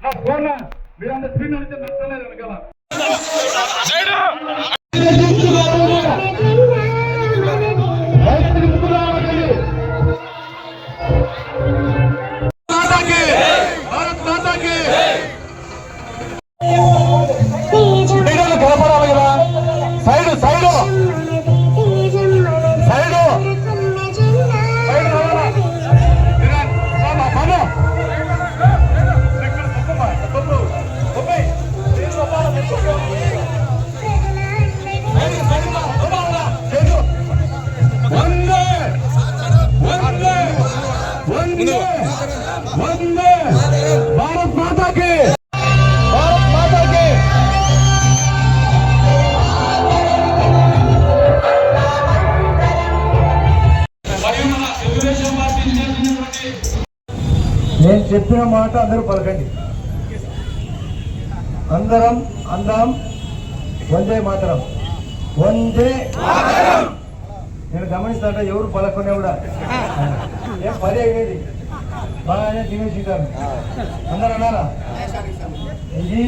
ఆ ఫోన్ మీరు అంత స్క్రీన్ అంటే నచ్చలేదు వెనకాల నేను చెప్పిన మాట అందరూ పలకండి. అందరం అందాం వందే మాతరం. వందే నేను గమనిస్తాట ఎవరు పలకొనే కూడా. ఏం పని అయ్యేది బాగానే తినేసింటారు. అందరూ అన్నారా? ఇది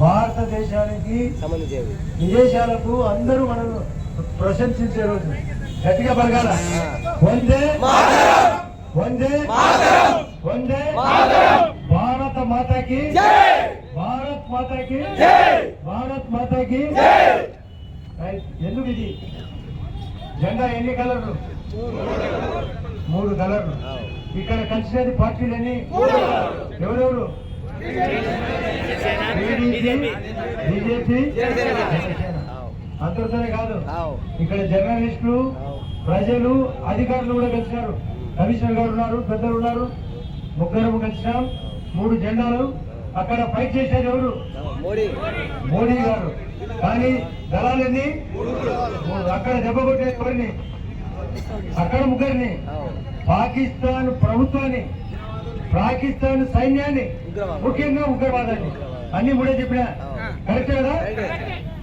భారతదేశానికి విదేశాలకు అందరూ మనం ప్రశంసించే రోజు. గట్టిగా పలకాల? వందే వందే వందే భారత మాతకి భారత్ మాతకి భారత్ మాతకి. ఎందుకు ఇది? జెండా ఎన్ని కలర్లు? మూడు కలర్లు. ఇక్కడ కలిసినది పార్టీలని ఎవరెవరు? బీజేపీ అందరితోనే కాదు. ఇక్కడ జర్నలిస్టులు ప్రజలు అధికారులు కూడా కలిసినారు. కమిషనర్ గారు ఉన్నారు పెద్దలు ఉన్నారు. ముగ్గురు కలిసినాం. మూడు జెండాలు. అక్కడ ఫైట్ చేసేది ఎవరు? మోడీ. గారు. కానీ దళాలన్నీ మూడు. అక్కడ దెబ్బ కొట్టేది ఎవరిని? అక్కడ ముగ్గురిని. పాకిస్తాన్ ప్రభుత్వాన్ని పాకిస్తాన్ సైన్యాన్ని ముఖ్యంగా ఉగ్రవాదాన్ని. అన్ని మూడే చెప్పిన. కరెక్ట్ కదా?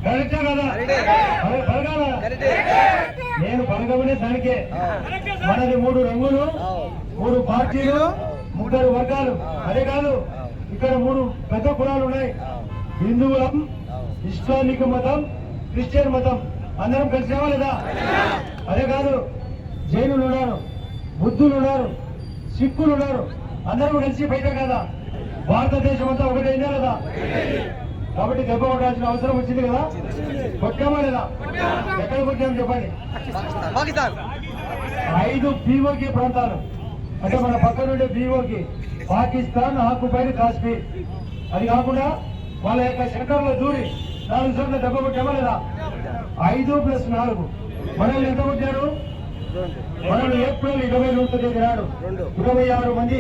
కరెక్టే కదా అరే, పలకాలా? పలకమనే దానికే మనది మూడు రంగులు మూడు పార్టీలు ముగ్గురు వర్గాలు. అదే కాదు ఇక్కడ మూడు పెద్ద కులాలు ఉన్నాయి. హిందువులం ఇస్లామిక్ మతం క్రిస్టియన్ మతం. అందరం కలిసామా లేదా అదే కాదు జైనులు ఉన్నారు బుద్ధులు ఉన్నారు సిక్కులు ఉన్నారు. అందరూ కలిసి బయట కదా? భారతదేశం అంతా ఒకటైందా లేదా? కాబట్టి దెబ్బ కొట్టాల్సిన అవసరం వచ్చింది కదా? కొట్టామా లేదా? ఎక్కడ కొట్టాము చెప్పండి? ఐదు పీఓకి ప్రాంతాలు. అంటే మన పక్కన ఉండే పీఓకి పాకిస్తాన్ ఆకుపైన కాశ్మీర్. అది కాకుండా వాళ్ళ యొక్క శంకర్లో దూరి నాలుగు సార్లు దెబ్బ కొట్టామా లేదా? ఐదు ప్లస్ నాలుగు. మనల్ని ఎంత కొట్టారు? మనల్ని ఏప్రిల్ ఇరవై రెండు తేదీ నాడు రెండు. ఇరవై ఆరు మంది.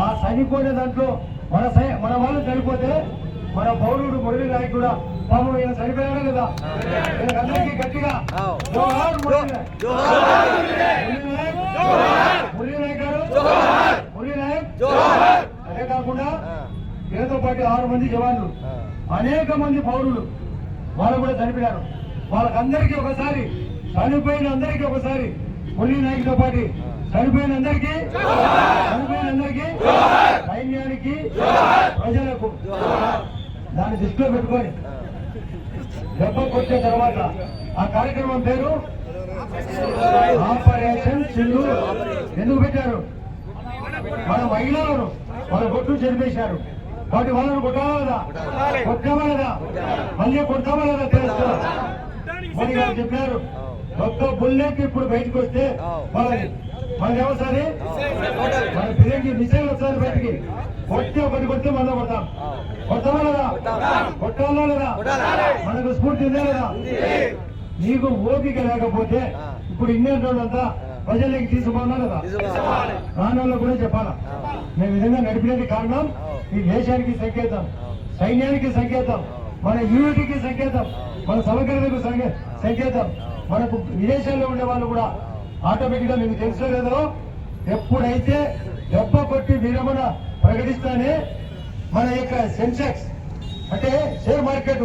ఆ చనిపోయిన దాంట్లో మన మన వాళ్ళు చనిపోతే మన పౌరుడు మురళి నాయక్ కూడా పాపం ఈయన చనిపోయాడు కదా. అందరికీ గట్టిగా. జోహార్ మురళి నాయక్. మురళి నాయక్ మురళి నాయక్ గారు. మురళి నాయక్. అదే కాకుండా వీళ్ళతో పాటు ఆరు మంది జవాన్లు అనేక మంది పౌరులు వాళ్ళు కూడా చనిపోయారు. వాళ్ళకందరికీ ఒకసారి చనిపోయిన అందరికీ ఒకసారి మురళి నాయక్తో పాటు చనిపోయిన అందరికీ చనిపోయిన అందరికీ సైన్యానికి ప్రజలకు దాన్ని దృష్టిలో పెట్టుకొని దెబ్బ కొట్టిన తర్వాత ఆ కార్యక్రమం పేరు ఆపరేషన్ సిల్లు ఎందుకు పెట్టారు? మన మహిళలను వాళ్ళ కొట్టు చనిపేశారు కాబట్టి వాళ్ళను కొట్టాలా లేదా? కొట్టామా లేదా? మళ్ళీ కొట్టామా లేదా తెలుసు? మోడీ గారు చెప్పారు ఒక్క బుల్లెట్ ఇప్పుడు బయటకు వస్తే వాళ్ళని మన వ్యవసాయ మన పిల్లలకి మిసైల్ వస్తారు బయటికి. కొట్టే ఒకటి కొట్టే మళ్ళీ కొడతాం. కొడతామా లేదా? కొట్టాలా లేదా? మనకు స్ఫూర్తి ఉందా లేదా? నీకు ఓపిక లేకపోతే ఇప్పుడు ఇన్నేళ్ళంతా ప్రజలకి తీసుకున్నా కదా రానోళ్ళు కూడా చెప్పాలా? మేము విధంగా నడిపినది కారణం ఈ దేశానికి సంకేతం సైన్యానికి సంకేతం మన యూనిటీకి సంకేతం మన సమగ్రతకు సంకేతం. మనకు విదేశాల్లో ఉండే వాళ్ళు కూడా ఆటోమేటిక్గా మీకు తెలుసు కదా ఎప్పుడైతే దెబ్బ కొట్టి విరమణ ప్రకటిస్తానే మన యొక్క సెన్సెక్స్ అంటే షేర్ మార్కెట్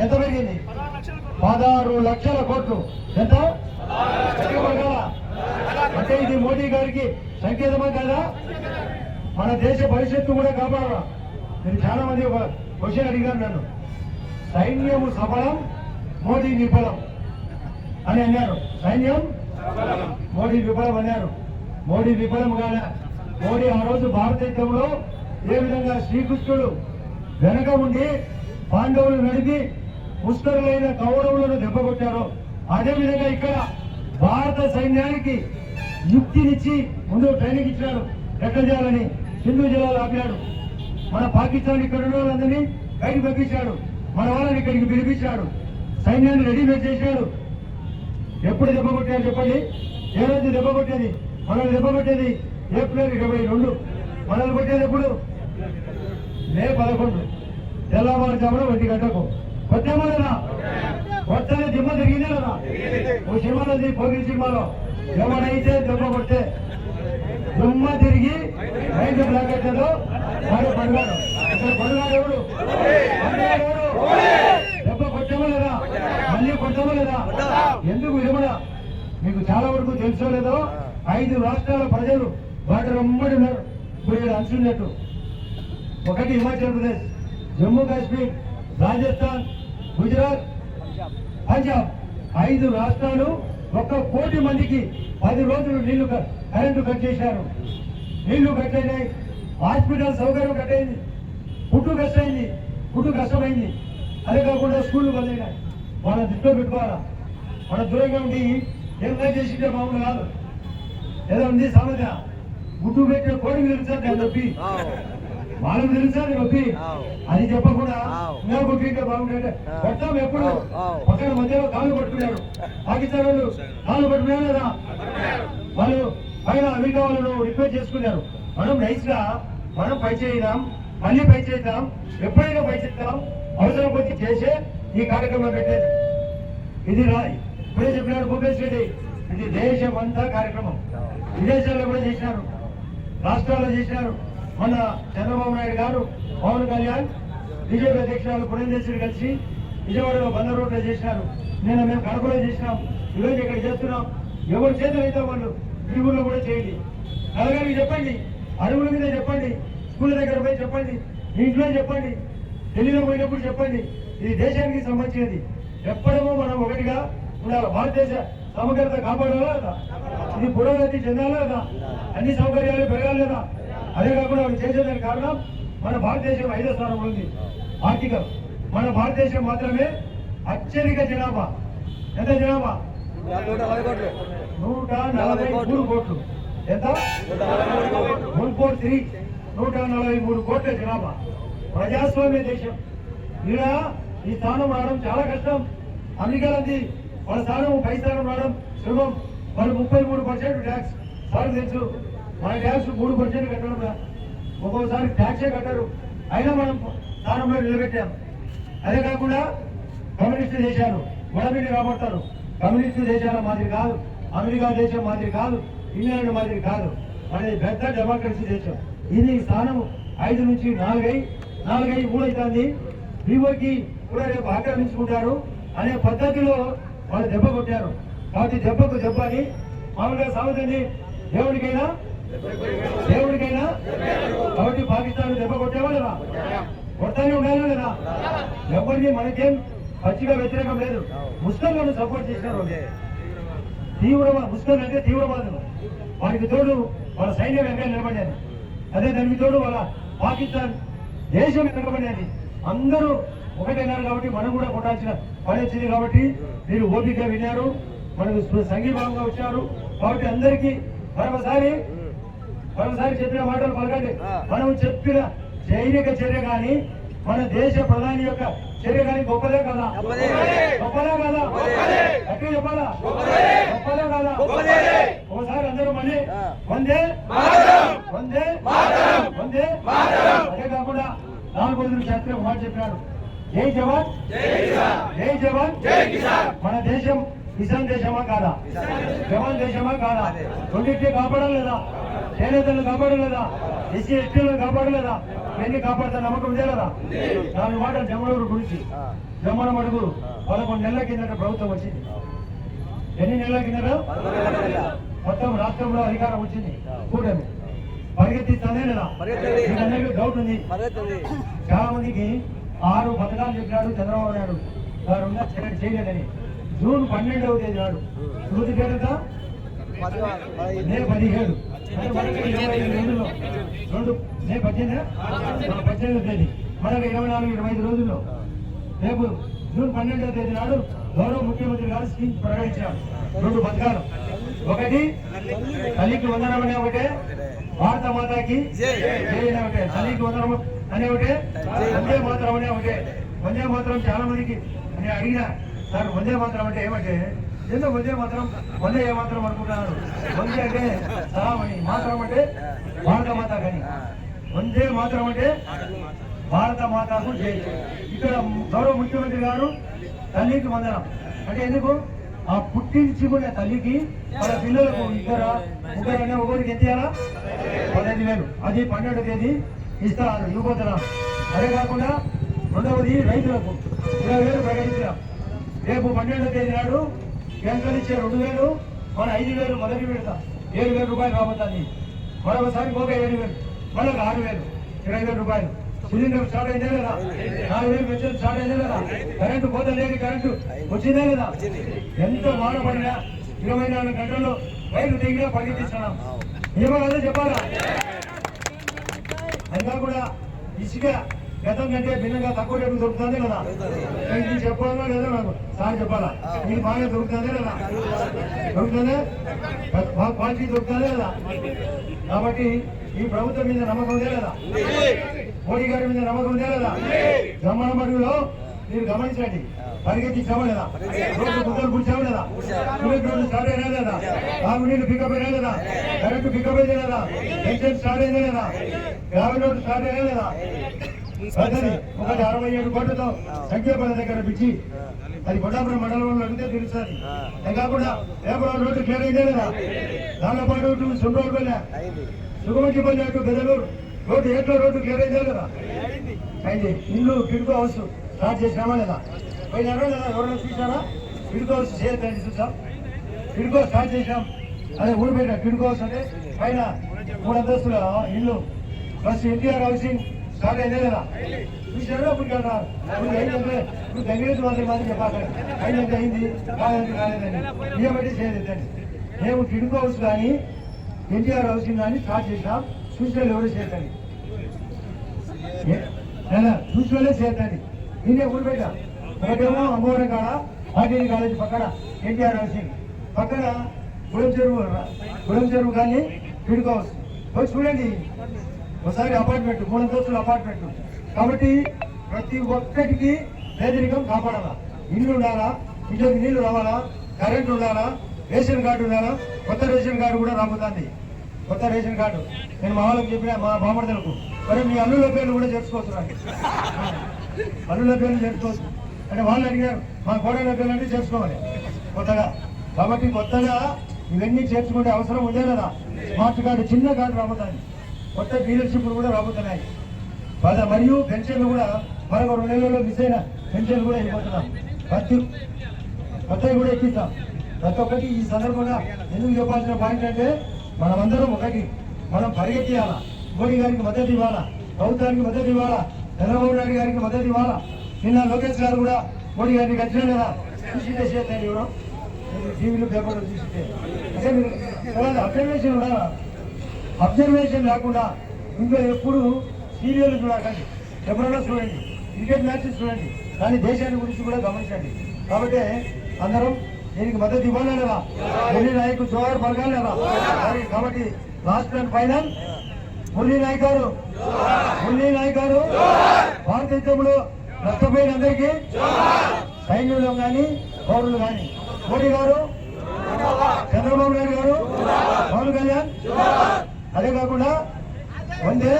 ఎంత పెరిగింది? పదహారు లక్షల కోట్లు. ఎంత? అంటే ఇది మోడీ గారికి సంకేతమా కదా? మన దేశ భవిష్యత్తు కూడా కాపాడాలా నేను చాలా మంది ఒక క్వశ్చన్ అడిగాను నన్ను. సైన్యము సఫలం మోడీ నిఫలం అని అన్నారు. సైన్యం మోడీ విఫలం అన్నారు. మోడీ విఫలం కాదా మోడీ ఆ రోజు భారతదేశంలో ఏ విధంగా శ్రీకృష్ణుడు వెనక ఉండి పాండవులు నడిపి పుష్కరులైన కౌరవులను దెబ్బకొట్టారో అదే విధంగా ఇక్కడ భారత సైన్యానికి యుక్తినిచ్చి ముందు ట్రైనింగ్ ఇచ్చినాడు. ఎట్లా చేయాలని? సింధు జిల్లాలో ఆపినాడు. మన పాకిస్తాన్ ఇక్కడ ఉన్న వాళ్ళందరినీ బయటకు పంపించాడు. మన వాళ్ళని ఇక్కడికి పిలిపించాడు. సైన్యాన్ని రెడీమేడ్ చేశాడు. ఎప్పుడు దెబ్బకొట్టారు చెప్పండి? ఏ రోజు దెబ్బ కొట్టేది? మనల్ని దెబ్బ కొట్టేది ఏప్రిల్ ఇరవై రెండు. మనల్ని కొట్టేది ఎప్పుడు? మే పదకొండు. తెల్లవారుజామున ఒంటి గంటకు. కొట్టేమో లేదా కొట్టనే దిమ్మ తిరిగిందే కదా. ఓ సినిమాలో ఉంది సినిమాలో. ఎవడైతే దెబ్బ కొట్టే దుమ్మ తిరిగి రైతు బ్లాకెట్లలో వాడు పడిగాడు ఇక్కడ పడిగాడు ఎవడు? పడిగాడు ఎవడు? కొట్టమో లేదా మళ్ళీ కొట్టమో లేదా ఎందుకు విరమణ మీకు చాలా వరకు తెలుసో లేదో? ఐదు రాష్ట్రాల ప్రజలు వాటి రమ్మడి ఉన్నారు. ఇప్పుడు ఇక్కడ అంచున్నట్టు ఒకటి హిమాచల్ ప్రదేశ్ జమ్మూ కాశ్మీర్ రాజస్థాన్ గుజరాత్ పంజాబ్. ఐదు రాష్ట్రాలు ఒక్క కోటి మందికి పది రోజులు నీళ్ళు కరెంటు కట్ చేశారు. నీళ్ళు కట్ అయినాయి. హాస్పిటల్ సౌకర్యం కట్ అయింది. ఫుడ్ కష్టమైంది ఫుడ్ కష్టమైంది. అదే కాకుండా స్కూళ్ళు బంద్ అయినాయి వాళ్ళ దృష్టిలో పెట్టుకోవాలా? మన దూరంగా ఉండి ఏం చేసింటే మామూలు కాదు. ఏదో ఉంది సామెత. గుడ్డు పెట్టిన కోడికి తెలుసా? దాని నొప్పి. వాళ్ళకి తెలుసా నీ నొప్పి. అది చెప్పకుండా ఆవ్. మేము కొట్టింటే బాగుంటే ఆ. కొట్టాం ఎప్పుడు. పక్కన మధ్యలో కాలు పట్టుకున్నాడు పాకిస్తాన్ వాళ్ళు కాలు పట్టుకున్నారు కదా వాళ్ళు పైన అమెరికా వాళ్ళను రిక్వెస్ట్ చేసుకున్నారు. మనం నైస్గా మనం పై చేద్దాం మళ్ళీ పై చేద్దాం ఎప్పుడైనా పై చేద్దాం. అవసరం కొద్ది చేసే ఈ కార్యక్రమం పెట్టేది. ఇది ఇప్పుడే చెప్పినారు భూపేష్ రెడ్డి. ఇది దేశం అంతా కార్యక్రమం. విదేశాల్లో కూడా చేసినారు. రాష్ట్రాల్లో చేసినారు. మన చంద్రబాబు నాయుడు గారు పవన్ కళ్యాణ్ బీజేపీ అధ్యక్షురాలు పురంధేశ్వరి కలిసి విజయవాడలో బందర్ రోడ్లో చేసినారు. నిన్న మేము కడపలో చేసినాం. ఈరోజు ఇక్కడ చేస్తున్నాం. ఎవరు చేతులు అయితే వాళ్ళు ఈ ఊళ్ళో కూడా చేయండి. నలుగురికి చెప్పండి. అడవుల మీద చెప్పండి. స్కూల్ దగ్గర పోయి చెప్పండి. ఇంట్లో చెప్పండి. ఢిల్లీలో పోయినప్పుడు చెప్పండి. ఇది దేశానికి సంబంధించినది. ఎప్పటికో మనం ఒకటిగా ఉండాలి. భారతదేశ సమగ్రత కాపాడాలా ఇది పురోగతి చెందాలా లేదా? అన్ని సౌకర్యాలు పెరగాలి లేదా? అదే కాకుండా వాళ్ళు చేసేదానికి కారణం మన భారతదేశం ఐదో స్థానంలో ఉంది. ఆర్థికం మన భారతదేశం మాత్రమే అత్యధిక జనాభా. ఎంత జనాభా? నూట నలభై కోట్లు. నూట నలభై మూడు కోట్లు. ఎంత? One four three. నూట నలభై మూడు కోట్ల జనాభా. ప్రజాస్వామ్య దేశం. ఈడ ఈ స్థానం రావడం చాలా కష్టం. అమెరికాలది వాళ్ళ స్థానం పై స్థానం రావడం సులభం. వాళ్ళు ముప్పై మూడు పర్సెంట్ ట్యాక్స్ సార్ తెలుసు మన ట్యాక్స్ మూడు పర్సెంట్ కట్టడం ఒక్కోసారి ట్యాక్సే కట్టరు. అయినా మనం స్థానంలో నిలబెట్టాం. అదే కాకుండా కమ్యూనిస్టు దేశాలు గొడవని రాబడతారు. కమ్యూనిస్టు దేశాల మాదిరి కాదు అమెరికా దేశం మాదిరి కాదు ఇంగ్లాండ్ మాదిరి కాదు. మనది పెద్ద డెమోక్రసీ దేశం. ఇది స్థానం ఐదు నుంచి నాలుగై నాలుగై మూడైతుంది. వివోకి కూడా రేపు ఆక్రమించుకుంటారు అనే పద్ధతిలో వాళ్ళు దెబ్బ కొట్టారు. కాబట్టి దెబ్బకు దెబ్బ అని మామూలుగా సాగుతుంది. దేవుడికైనా? దేవుడికైనా? కాబట్టి పాకిస్తాన్ దెబ్బ కొట్టేవాళ్ళరా లేదా కొడతానే ఉండాలి లేదా ఎవరిని మనకేం పచ్చిగా వ్యతిరేకం లేదు. ముస్లింలను సపోర్ట్ చేసినారు తీవ్రవాద తీవ్రవా ముస్లిం అంటే తీవ్రవాదులు వారికి తోడు వాళ్ళ సైన్యం వెనకాల నిలబడ్డారు. అదే దానికి తోడు వాళ్ళ పాకిస్తాన్ దేశం వెనకబడేది అందరూ ఒకటైనారు కాబట్టి మనం కూడా కొట్టాల్సిన పని వచ్చింది కాబట్టి మీరు ఓపిక విన్నారు మనకు సంఘీభావంగా వచ్చారు కాబట్టి అందరికీ మరొకసారి మరొకసారి చెప్పిన మాటలు పలకండి మనం చెప్పిన సైనిక చర్య కానీ మన దేశ ప్రధాని యొక్క చర్య కానీ గొప్పదే కదా గొప్పదే. కదా. గట్టిగా చెప్పాలా గొప్పదే. కదా. ఒకసారి అందరూ మళ్ళీ. వందే. వందే మాతరం. వందే మాతరం. అదే కాకుండా నాలుగు రోజులు శాస్త్రి మాట చెప్పినాడు. జై జవాన్! జై జవాన్! జై కిసాన్. మన దేశం కిసాన్ దేశమా కాదా? జవాన్ దేశమా కాదా? రెండింటిని కాపాడలేదా? చేనేతలను కాపాడలేదా? ఎస్సీ ఎస్టీలను కాపాడలేదా? ఎన్ని కాపాడుతా నమ్మకం కదా నాలుగు మాటలు జమ్మలూరు గురించి. ఆ. జమ్మల మడుగు పదకొండు నెలల కిందట ప్రభుత్వం వచ్చింది. ఎన్ని నెలల కిందట. మొత్తం రాష్ట్రంలో అధికారం వచ్చింది. కూటమి. పరిగెత్తిస్తానే లేదా. మీకు డౌట్ ఉంది. చాలా మందికి ఆరు పథకాలు చెప్పినాడు చంద్రబాబు నాయుడు. గారు చేయలేదని. జూన్ పన్నెండవ తేదీ నాడు. స్మృతి పేరుత మే పదిహేడు. రెండు మే పద్దెనిమిది? పద్దెనిమిది. తేదీ. మనకి ఇరవై నాలుగు ఇరవై ఐదు రోజుల్లో. రేపు జూన్ పన్నెండవ తేదీ నాడు గౌరవ ముఖ్యమంత్రి గారు స్కీమ్ ప్రకటించారు రెండు పథకాలు. ఒకటి తల్లికి వందనం అనే ఒకటే. భారత మాతాకి జై. అనే ఒకటే. వందనం అనే ఒకటే. వందే మాత్రం అనే ఒకటే. వందే మాత్రం చాలా మందికి నేను అడిగిన సార్ వందే మాత్రం అంటే ఏమంటే ఎందుకు వందే మాత్రం? వందే ఏ మాత్రం అనుకుంటున్నారు? వందే అంటే సలామని మాత్రం అంటే భారత మాత కానీ వందే మాత్రం అంటే భారత మాతకు జై. ఇక్కడ గౌరవ ముఖ్యమంత్రి గారు తల్లికి వందనం. అంటే ఎందుకు? ఆ పుట్టించుకునే తల్లికి వాళ్ళ పిల్లలకు ఇద్దరు? ముగ్గురు అనే ఒకరికి ఎంత ఇవ్వాలా పదహైదు వేలు. అది పన్నెండు తేదీ ఇస్తారు? ఇవ్వబోతున్నాం అదే కాకుండా రెండవది రైతులకు ఇరవై వేలు ప్రకటించాం రేపు పన్నెండో తేదీ నాడు బ్యాంకులు ఇచ్చే రెండు వేలు మన ఐదు వేలు మొదటి విడత ఏడు వేల రూపాయలు రాబోతుంది. మరొకసారి ఇంకొక ఏడు వేలు మరొక ఆరు వేలు ఇరవై వేల రూపాయలు. సిలిండర్ స్టార్ట్ అయిందే లేదా నాలుగు వేలు పెన్షన్ స్టార్ట్ అయిందే లేదా కరెంటు పోతే లేని కరెంటు వచ్చిందే లేదా ఎంత వాడబడినా ఇరవై నాలుగు గంటల్లో రైలు దిగినా పరిగెత్తిస్తున్నాం. ఏమో కదా చెప్పాలా? అయినా కూడా ఇసుక గతం కంటే భిన్నంగా తక్కువ రేటు దొరుకుతుంది కదా? నేను చెప్పాలా లేదా నాకు? సార్ చెప్పాలా? ఇది బాగా దొరుకుతుంది కదా? దొరుకుతుంది? బాగా క్వాలిటీ దొరుకుతుంది కదా? కాబట్టి ఈ ప్రభుత్వం మీద నమ్మకం లేదా? మోడీ గారి మీద నమ్మకం ఉందే లేదా? బ్రహ్మాండ మడుగులో మీరు గమనించండి. పరిగెత్తించామా లేదా రోడ్డు గుద్దలు కూర్చాము లేదా? సిమెంట్ రోడ్డు స్టార్ట్ అయినా లేదా? తాగునీళ్ళు పికప్ అయినా లేదా? కరెంటు పికప్ అయితే లేదా? పెన్షన్ స్టార్ట్ అయినా లేదా? గ్రామీణ రోడ్డు స్టార్ట్ అయినా లేదా? పద్ధతి ఒకటి అరవై ఏడు కోట్లతో సంఖ్యాపద దగ్గర పిచ్చి అది కొండాపురం మండలంలో అడిగితే తెలుస్తుంది. అది కాకుండా వేపరావు రోడ్డు క్లియర్ అయిందే లేదా? దానిలో పాటు ఇటు వెళ్ళా అయింది సుగమంచిపల్లి అటు బెదలూరు రోడ్డు ఏట్లో రోడ్డు? క్లియర్ అయిందే లేదా అయింది. ఇల్లు కిడుకో హౌస్. స్టార్ట్ చేసినామా లేదా పోయినారా లేదా ఎవరైనా చూసారా కిడుకో హౌస్ చేయొద్దండి చూసాం. కిడుకో స్టార్ట్ చేసాం అదే ఊరిపేట కిడుకో హౌస్ అంటే పైన మూడు అంతస్తుల ఇల్లు. Plus NTR housing. స్టార్ట్ అయిందే లేదా చూసారా ఇప్పుడు కదా ఇప్పుడు అయిందంటే ఇప్పుడు దగ్గర మాత్రం మాత్రం చెప్పాలి. అయిందంటే అయింది. కాదంటే కాలేదండి ఇవ్వబట్టి చేయలేదండి మేము కిడుకో హౌస్ కానీ ఎన్టీఆర్ హౌసింగ్ కానీ స్టార్ట్ చేసాం చూసిన ఎవరు చేయకండి చూసుకోలే చేద్దండి నేనే ఊరిపేట ఒకటేమో అమ్మవారి కాడ ఆర్టీడీ కాలేజ్ పక్కన ఎన్టీఆర్ హౌసింగ్ పక్కన గుడం చెరువు గుడం చెరువు కానీ హౌస్. వచ్చి చూడండి. ఒకసారి అపార్ట్మెంట్ మూడు అంతస్తుల అపార్ట్మెంట్. కాబట్టి ప్రతి ఒక్కటికి పేదరికం కాపాడాలా? ఇల్లు ఉండాలా? ఇంట్లోకి నీళ్ళు రావాలా? కరెంట్ ఉండాలా? రేషన్ కార్డు ఉండాలా? కొత్త రేషన్ కార్డు కూడా రాబోతుంది. కొత్త రేషన్ కార్డు. నేను మా వాళ్ళకి చెప్పిన మా బామర్దలకు మరి మీ అల్లుల పేర్లు కూడా చేర్చుకోవచ్చు అల్లుల పేర్లు చేర్చుకోవచ్చు అంటే వాళ్ళు అడిగారు మా కోడల పేర్లు అంటే చేర్చుకోవాలి కొత్తగా. కాబట్టి కొత్తగా ఇవన్నీ చేర్చుకుంటే అవసరం ఉందే కదా. స్మార్ట్ కార్డు చిన్న కార్డు రాబోతుంది. కొత్త డీలర్షిప్లు కూడా రాబోతున్నాయి. పద మరియు పెన్షన్లు కూడా మరొక రెండు నెలల్లో మిస్ అయిన పెన్షన్లు కూడా ఇవ్వబోతున్నాం ప్రతి కొత్తవి కూడా ఎక్కిస్తాం. ప్రతి ఒక్కటి ఈ సందర్భంగా ఎందుకు చెప్పాల్సిన పాయింట్ అంటే మనమందరం ఒకటి. మనం పరిగెత్తియాలా? మోడీ గారికి మద్దతు ఇవ్వాలా? ప్రభుత్వానికి మద్దతు ఇవ్వాలా? చంద్రబాబు నాయుడు గారికి మద్దతు ఇవ్వాలా? నిన్న లోకేష్ గారు కూడా మోడీ గారిని వచ్చిన కదా? కృషి చేద్దాం ఇవ్వడం టీవీలో పేపర్లో చూసిందే అంటే మీరు అబ్జర్వేషన్ ఉండాలా అబ్జర్వేషన్ లేకుండా ఇంకా ఎప్పుడు సీరియల్ చూడకండి ఎవరైనా చూడండి. క్రికెట్ మ్యాచెస్ చూడండి. కానీ దేశాన్ని గురించి కూడా గమనించండి. కాబట్టి అందరం దీనికి మద్దతు ఇవ్వాలి లేదా మురళీ నాయక్ జోహార్ పలకాలి లేదా మరి కాబట్టి last and final Murali Nayak గారు మురళీ నాయక్ గారు భారతదేశంలో నష్టపోయిన అందరికీ సైన్యులు కానీ పౌరులు కానీ మోడీ గారు చంద్రబాబు నాయుడు గారు పవన్ కళ్యాణ్ అదే కాకుండా వందే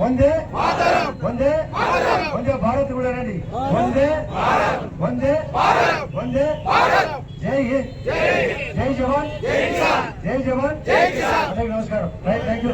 వందే వందే వందే భారత్ కూడా రండి. వందే వందే వందే జై హింద్. జై జవాన్. జై జవాన్. అందరికీ నమస్కారం. Thank you